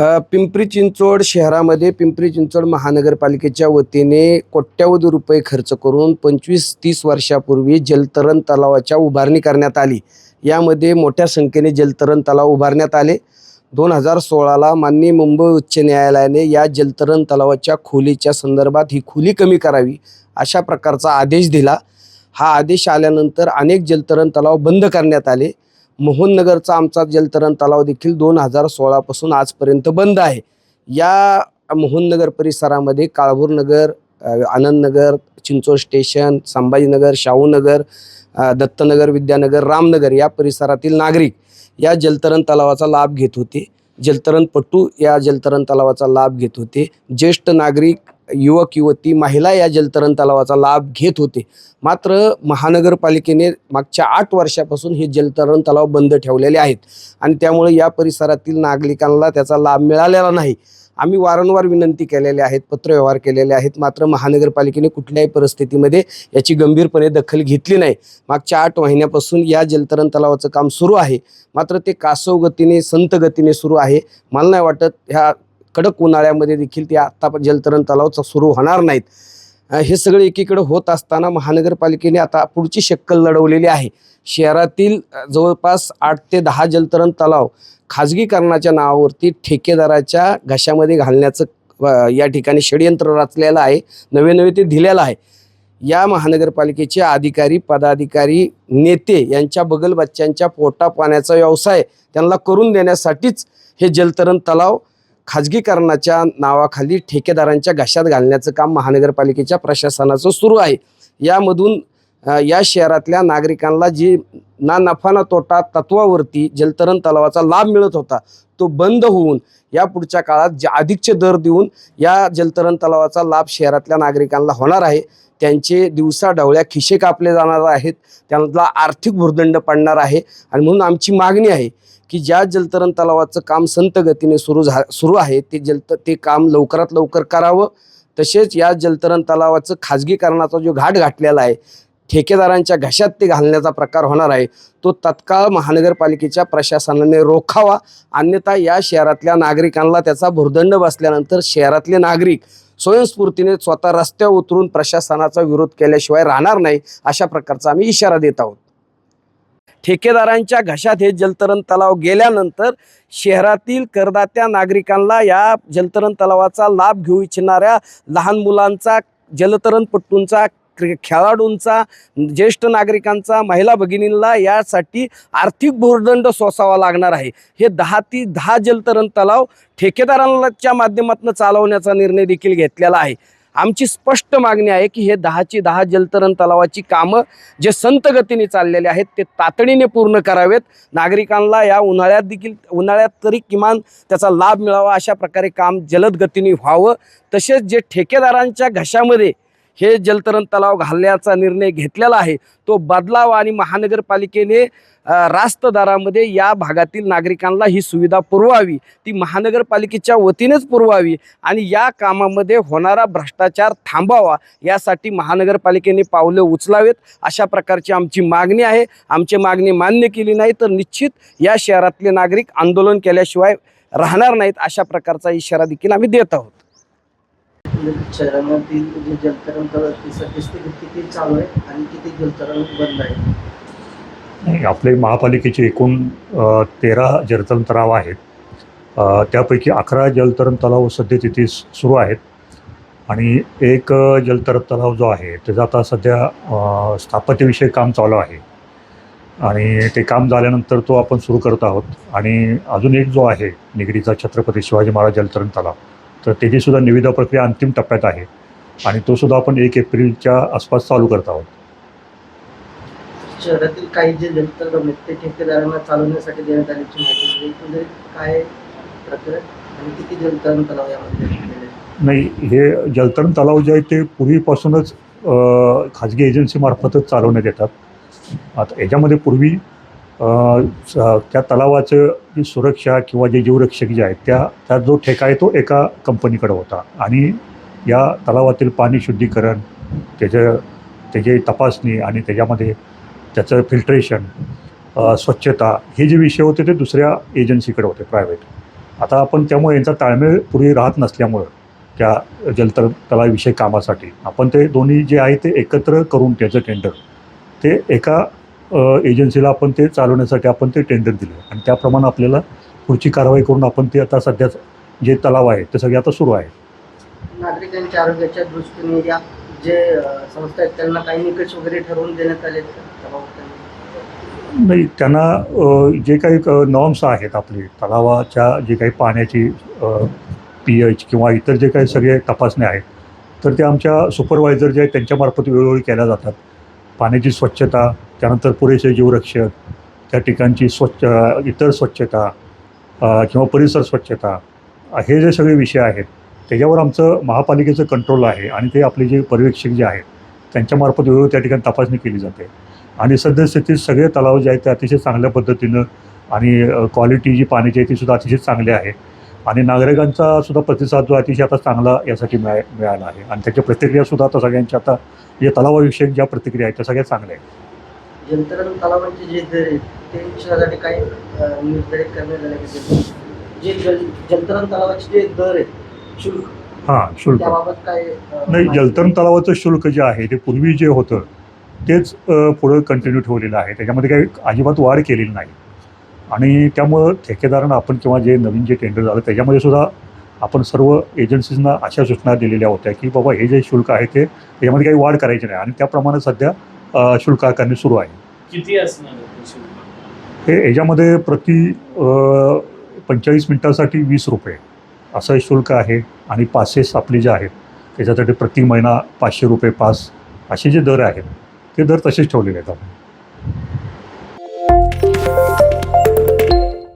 पिंपरी चिंचवड शहरामध्ये पिंपरी चिंचवड महानगरपालिकेच्या वतीने कोट्यावधी रुपये खर्च करून पंचवीस तीस वर्षापूर्वी जलतरण तलावाच्या उभारणी करण्यात आली. यामध्ये मोठ्या संख्येने जलतरण तलाव उभारण्यात आले. दोन हजार सोळाला माननीय मुंबई उच्च न्यायालयाने या जलतरण तलावाच्या खोलीच्या संदर्भात ही खोली कमी करावी अशा प्रकारचा आदेश दिला. हा आदेश आल्यानंतर अनेक जलतरण तलाव बंद करण्यात आले. मोहननगरचा आमचा जलतरण तलाव देखील दोन हजार सोळापासून आजपर्यंत बंद आहे. या मोहननगर परिसरामध्ये काळभूरनगर आनंदनगर चिंचोड स्टेशन संभाजीनगर शाहूनगर दत्तनगर विद्यानगर रामनगर या परिसरातील नागरिक या जलतरण तलावाचा लाभ घेत होते. जलतरणपटू या जलतरण तलावाचा लाभ घेत होते. ज्येष्ठ नागरिक युवक युवती महिला या जलतरण तलावाचा लाभ घेत होते. मात्र महानगरपालिकेने मागच्या आठ वर्षापासून हे जलतरण तलाव बंद ठेवलेले आहेत आणि त्यामुळे या परिसरातील नागरिकांना त्याचा लाभ मिळालेला नाही. आम्ही वारंवार विनंती केलेल्या आहेत पत्रव्यवहार केलेले आहेत. मात्र महानगरपालिकेने कुठल्याही परिस्थितीमध्ये याची गंभीरपणे दखल घेतली नाही. मागच्या आठ महिन्यापासून या जलतरण तलावाचं काम सुरू आहे. मात्र ते कासव गतीने संत गतीने सुरू आहे. मला नाही वाटत ह्या कडक उन्हाळ्यामध्ये देखील ते आत्ता जलतरण तलावचा सुरू होणार नाहीत. हे सगळे एकीकडे होत असताना महानगरपालिकेने आता पुढची शक्कल लढवलेली आहे. शहरातील जवळपास आठ ते दहा जलतरण तलाव खाजगीकरणाच्या नावावरती ठेकेदाराच्या घशामध्ये घालण्याचं या ठिकाणी षडयंत्र रचलेलं आहे. नवे नवे ते दिलेलं आहे. या महानगरपालिकेचे अधिकारी पदाधिकारी नेते यांच्या बगल बच्च्यांच्या पोटा पाण्याचा व्यवसाय त्यांना करून देण्यासाठीच हे जलतरण तलाव खाजगीकरणाच्या नावाखाली ठेकेदारांच्या घशात घालण्याचं काम महानगरपालिकेच्या प्रशासनाचं सुरू आहे. यामधून या शहरातल्या नागरिकांना जी ना नफा ना तोटा तत्वावरती जलतरण तलावाचा लाभ मिळत होता तो बंद होऊन या पुढच्या काळात जे अधिकचे दर देऊन या जलतरण तलावाचा लाभ शहरातल्या नागरिकांना होणार आहे. त्यांचे दिवसा ढवळ्या खिशे कापले जाणार आहेत त्यांना आर्थिक भुर्दंड पडणार आहे आणि म्हणून आमची मागणी आहे की ज्या जलतरण तलावाचं काम संत गतीने सुरू झा सुरू आहे ते जलत ते काम लवकरात लवकर करावं. तसेच या जलतरण तलावाचं खाजगीकरणाचा जो घाट घातलेला आहे ठेकेदारांच्या घशात ते घालण्याचा प्रकार होणार आहे तो तत्काळ महानगरपालिकेच्या प्रशासनाने रोखावा. अन्यथा या शहरातल्या नागरिकांना त्याचा भुर्दंड बसल्यानंतर शहरातले नागरिक स्वयंस्फूर्तीने स्वतः रस्त्यावर उतरून प्रशासनाचा विरोध केल्याशिवाय राहणार नाही अशा प्रकारचा आम्ही इशारा देत आहोत. ठेकेदारांच्या घशात हे जलतरण तलाव गेल्यानंतर शहरातील करदात्या नागरिकांना या जलतरण तलावाचा लाभ घेऊ इच्छिणाऱ्या लहान मुलांचा जलतरणपट्टूंचा क्रिकेट खेळाडूंचा ज्येष्ठ नागरिकांचा महिला भगिनींना यासाठी आर्थिक भूर्दंड सोसावा लागणार आहे. हे दहा ती दहा जलतरण तलाव ठेकेदारांच्या माध्यमातून चालवण्याचा निर्णय देखील घेतलेला आहे. आमची स्पष्ट मागणी आहे की हे दहाची दहा जलतरण तलावाची कामं जे संत गतीने चाललेले आहेत ते तातडीने पूर्ण करावेत. नागरिकांना या उन्हाळ्यात देखील उन्हाळ्यात तरी किमान त्याचा लाभ मिळावा अशा प्रकारे काम जलद गतीने व्हावं. तसेच जे ठेकेदारांच्या घशामध्ये हे जलतरण तलाव घालण्याचा निर्णय घेतलेला आहे. तो बदलावा आणि महानगरपालिकेने रास्त दरामध्ये या भागातील नागरिकांना ही सुविधा पुरवावी. ती महानगरपालिकेच्या वतीनेच पुरवावी आणि या कामामध्ये होणारा भ्रष्टाचार थांबावा यासाठी महानगरपालिकेने पावलं उचलावेत. अशा प्रकारची आमची मागणी आहे. आमची मागणी मान्य केली नाही तर निश्चित या शहरातले नागरिक आंदोलन केल्याशिवाय राहणार नाहीत अशा प्रकारचा इशारा देखील आम्ही देत आहोत. शहरामधील जे जलतरण तलावाची सद्यस्थिती किती चालू आहे आणि किती जलतरण बंद आहे? नाही, आपले महापालिकेचे एकूण तेरा जलतरण तलाव आहेत. त्यापैकी अकरा जलतरण तलाव सध्या तिथे सुरू आहेत. आणि एक जलतरण तलाव जो आहे त्याचा आता सध्या स्थापत्यविषयक काम चालू आहे. आणि ते काम झाल्यानंतर तो आपण सुरू करत आहोत. आणि अजून एक जो आहे निगडीचा छत्रपती शिवाजी महाराज जलतरण तलाव. तर त्याचीसुद्धा निविदा प्रक्रिया अंतिम टप्प्यात आहे आणि तो सुद्धा आपण एक एप्रिलच्या आसपास चालू करत आहोत शहरातील काही जे ते ठेकेदारांना चालवण्यासाठी देण्यात आल्याची माहिती दिली. एकंदरीत काय प्रक्रिया आणि किती जलतरण तलाव यामध्ये दिलेले आहेत? नाही हे जलतरण तलाव जे आहे ते पूर्वीपासूनच अ, खाजगी एजन्सीमार्फतच चालवण्यात येतात आता याच्यामध्ये पूर्वी त्या तलावाचं सुरक्षा किंवा जे जीवरक्षक जे आहेत त्या त्यात जो ठेका आहे तो एका कंपनीकडे होता. आणि या तलावातील पाणी शुद्धीकरण त्याचं त्याची तपासणी आणि त्याच्यामध्ये त्याचं फिल्ट्रेशन स्वच्छता हे जे विषय होते ते दुसऱ्या एजन्सीकडे होते प्रायव्हेट आता आपण त्यामुळे यांचा ताळमेळ पूर्वी राहत नसल्यामुळं त्या जलतर तलावाविषयी कामासाठी आपण ते दोन्ही जे आहे ते एकत्र करून त्याचं टेंडर ते एका एजन्सीला आपण ते चालवण्यासाठी आपण ते टेंडर दिलं. आणि त्याप्रमाणे आपल्याला पुढची कारवाई करून आपण ते आता सध्या जे तलाव आहे ते सगळे आता सुरू आहे. नागरिकांच्या आरोग्याच्या दृष्टीने या जे संस्था आहेत त्यांना काही निकष वगैरे ठरवून देण्यात आले नाही त्यांना जे काही नॉर्म्स आहेत आपले तलावाच्या जे काही पाण्याची पी एच किंवा इतर जे काही सगळे तपासण्या आहेत तर ते आमच्या सुपरवायझर जे आहेत त्यांच्यामार्फत वेळोवेळी केल्या जातात. पाण्याची स्वच्छता त्यानंतर पुरेसे जीवरक्षक त्या ठिकाणची स्वच्छ इतर स्वच्छता किंवा परिसर स्वच्छता हे जे सगळे विषय आहेत त्याच्यावर आमचं महापालिकेचं कंट्रोल आहे आणि ते आपले जे पर्यवेक्षक जे आहेत त्यांच्यामार्फत वेळोवेळी त्या ठिकाणी तपासणी केली जाते. आणि सद्यस्थितीत सगळे तलाव जे आहेत ते अतिशय चांगल्या पद्धतीनं आणि क्वालिटी जी पाण्याची आहे ती सुद्धा अतिशय चांगली आहे. आणि नागरिकांचा सुद्धा प्रतिसाद जो अतिशय आता चांगला यासाठी मिळा मिळाला आहे. आणि त्याच्या प्रतिक्रियासुद्धा आता सगळ्यांच्या आता जे तलावाविषयक ज्या प्रतिक्रिया आहेत त्या सगळ्या चांगल्या आहेत. जलतरण तलावांचे जे दर आहेत ते निश्चितासाठी काही अ, निर्धारित करण्यात आले की जे जल जलतरण तलावाचे जे दर आहेत शुल्क हां शुल्क. त्याबाबत काय अ, नाही? जलतरण तलावाचं शुल्क जे आहे ते पूर्वी जे होतं तेच पुढं कंटिन्यू ठेवलेलं आहे. त्याच्यामध्ये काही अजिबात वाढ केलेली नाही. आणि त्यामुळं ठेकेदारांना आपण किंवा जे नवीन जे टेंडर झालं त्याच्यामध्ये सुद्धा आपण सर्व एजन्सीजना अशा सूचना दिलेल्या होत्या की बाबा हे जे शुल्क आहे ते त्याच्यामध्ये काही वाढ करायची नाही. आणि त्याप्रमाणे सध्या शुल्क आकारणी सुरू आहे. किती असणार? हे याच्यामध्ये प्रति पंचेचाळीस मिनटासाठी वीस रुपये. असं शुल्क आहे आणि पासेस आपले जे आहेत त्याच्यासाठी प्रति महिना पाचशे रुपये पास असे जे दर आहेत ते दर तसेच ठेवलेले आहेत आपण.